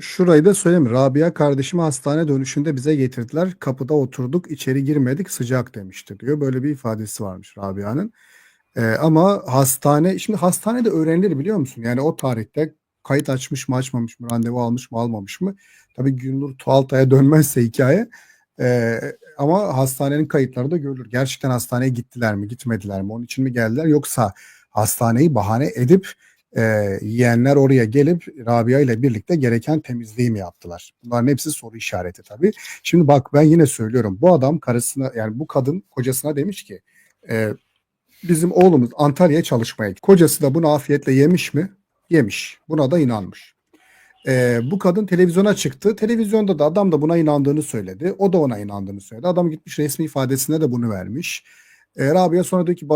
Şurayı da söyleyeyim. Rabia kardeşimi hastane dönüşünde bize getirdiler. Kapıda oturduk, içeri girmedik, sıcak demişti diyor. Böyle bir ifadesi varmış Rabia'nın. Ee, ama hastane, şimdi hastanede öğrenilir biliyor musun? Yani o tarihte kayıt açmış mı açmamış mı, randevu almış mı almamış mı? Tabii Gündür Tuğaltay'a dönmezse hikaye. Ee, ama hastanenin kayıtları da görülür. Gerçekten hastaneye gittiler mi, gitmediler mi? Onun için mi geldiler? Yoksa hastaneyi bahane edip e, yeğenler oraya gelip Rabia ile birlikte gereken temizliği mi yaptılar? Bunların hepsi soru işareti tabii. Şimdi bak ben yine söylüyorum. Bu adam karısına yani bu kadın kocasına demiş ki e, bizim oğlumuz Antalya'ya çalışmaya gitti. Kocası da bunu afiyetle yemiş mi? Yemiş. Buna da inanmış. E, bu kadın televizyona çıktı. Televizyonda da adam da buna inandığını söyledi. O da ona inandığını söyledi. Adam gitmiş resmi ifadesinde de bunu vermiş. E, Rabia sonra diyor ki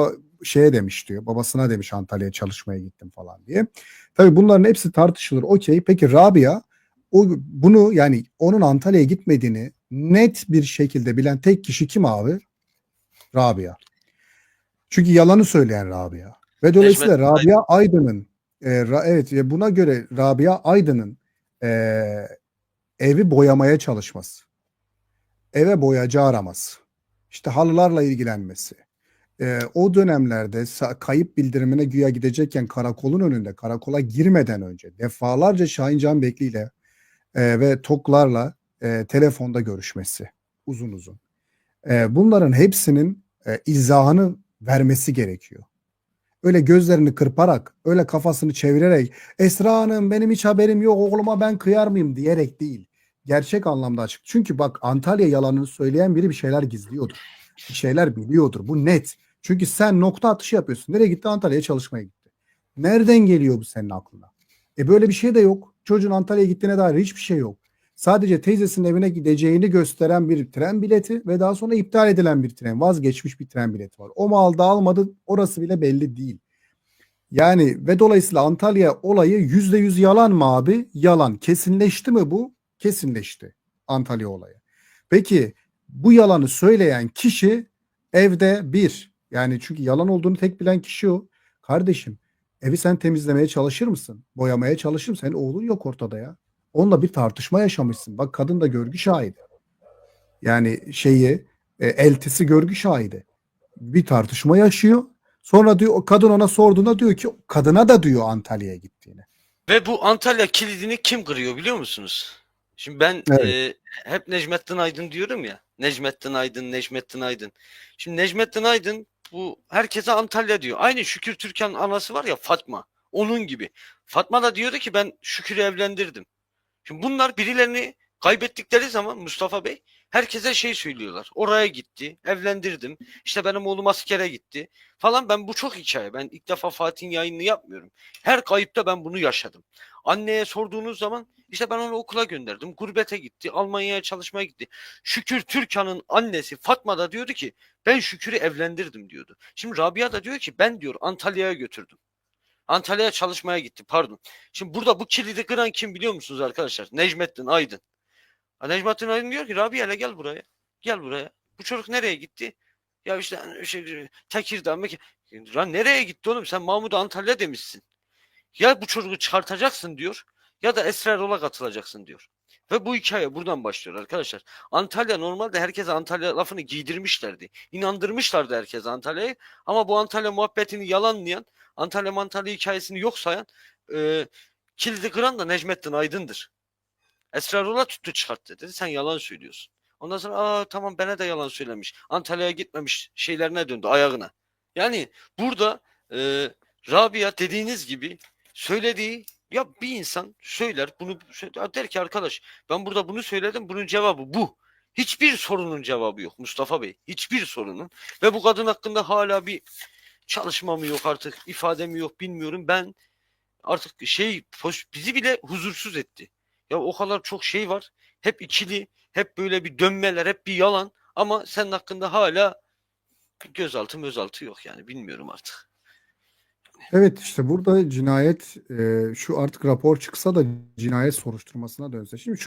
şeye demiş diyor. Babasına demiş Antalya'ya çalışmaya gittim falan diye. Tabii bunların hepsi tartışılır. Okey. Peki Rabia o bunu yani onun Antalya'ya gitmediğini net bir şekilde bilen tek kişi kim abi? Rabia. Çünkü yalanı söyleyen Rabia. Ve dolayısıyla Rabia Aydın'ın e, Ra- evet ve buna göre Rabia Aydın'ın e, evi boyamaya çalışması. Eve boyacı araması. işte halılarla ilgilenmesi. E, o dönemlerde kayıp bildirimine güya gidecekken karakolun önünde karakola girmeden önce defalarca Şahin Can Bekli ile e, ve TOK'larla e, telefonda görüşmesi uzun uzun. E, bunların hepsinin e, izahını vermesi gerekiyor. Öyle gözlerini kırparak, öyle kafasını çevirerek Esra Hanım benim hiç haberim yok oğluma ben kıyar mıyım diyerek değil. Gerçek anlamda açık. Çünkü bak Antalya yalanını söyleyen biri bir şeyler gizliyordur. Bir şeyler biliyordur. Bu net. Çünkü sen nokta atışı yapıyorsun. Nereye gitti? Antalya'ya çalışmaya gitti. Nereden geliyor bu senin aklına? E böyle bir şey de yok. Çocuğun Antalya'ya gittiğine dair hiçbir şey yok. Sadece teyzesinin evine gideceğini gösteren bir tren bileti ve daha sonra iptal edilen bir tren, vazgeçmiş bir tren bileti var. O mu aldı almadı orası bile belli değil. Yani ve dolayısıyla Antalya olayı yüzde yüz yalan mı abi? Yalan. Kesinleşti mi bu? Kesinleşti Antalya olayı. Peki bu yalanı söyleyen kişi evde bir. Yani çünkü yalan olduğunu tek bilen kişi o. Kardeşim evi sen temizlemeye çalışır mısın? Boyamaya çalışır mısın? Senin oğlun yok ortada ya. Onunla bir tartışma yaşamışsın. Bak kadın da görgü şahidi. Yani şeyi e, eltisi görgü şahidi. Bir tartışma yaşıyor. Sonra diyor o kadın ona sorduğunda diyor ki kadına da diyor Antalya'ya gittiğini. Ve bu Antalya kilidini kim kırıyor biliyor musunuz? Şimdi ben Evet. e, hep Necmettin Aydın diyorum ya. Necmettin Aydın, Necmettin Aydın. Şimdi Necmettin Aydın bu herkese Antalya diyor. Aynı Şükür Türkan anası var ya Fatma. Onun gibi. Fatma da diyordu ki ben Şükür'ü evlendirdim. Şimdi bunlar birilerini kaybettikleri zaman Mustafa Bey herkese şey söylüyorlar. Oraya gitti, evlendirdim. İşte benim oğlum askere gitti falan. Ben bu çok hikaye. Ben ilk defa Fatih'in yayınını yapmıyorum. Her kayıpta ben bunu yaşadım. Anneye sorduğunuz zaman işte ben onu okula gönderdim. Gurbete gitti. Almanya'ya çalışmaya gitti. Şükür Türkan'ın annesi Fatma da diyordu ki ben Şükür'ü evlendirdim diyordu. Şimdi Rabia da diyor ki ben diyor Antalya'ya götürdüm. Antalya'ya çalışmaya gitti pardon. Şimdi burada bu kilidi kıran kim biliyor musunuz arkadaşlar? Necmettin Aydın. Ha, Necmettin Aydın diyor ki Rabia ile gel buraya. Gel buraya. Bu çocuk nereye gitti? Ya işte şey, Tekirdağ, Mek- Lan nereye gitti oğlum? Sen Mahmut Antalya demişsin. Ya bu çocuğu çıkartacaksın diyor ya da Esra Erol'a katılacaksın diyor. Ve bu hikaye buradan başlıyor arkadaşlar. Antalya normalde herkese Antalya lafını giydirmişlerdi. İnandırmışlardı herkese Antalya'yı. Ama bu Antalya muhabbetini yalanlayan, Antalya Mantalya hikayesini yok sayan e, kilidi kıran da Necmettin Aydın'dır. Esra Erol'a tuttu çıkarttı dedi. Sen yalan söylüyorsun. Ondan sonra aa tamam bana da yalan söylemiş. Antalya'ya gitmemiş şeylerine döndü ayağına. Yani burada e, Rabia dediğiniz gibi söylediği ya bir insan söyler bunu der ki arkadaş ben burada bunu söyledim bunun cevabı bu. Hiçbir sorunun cevabı yok Mustafa Bey. Hiçbir sorunun. Ve bu kadın hakkında hala bir çalışma mı yok artık ifade mi yok bilmiyorum. Ben artık şey bizi bile huzursuz etti. Ya o kadar çok şey var. Hep ikili, hep böyle bir dönmeler, hep bir yalan. Ama senin hakkında hala gözaltı mözaltı yok yani bilmiyorum artık. Evet işte burada cinayet e, şu artık rapor çıksa da cinayet soruşturmasına dönse. Şimdi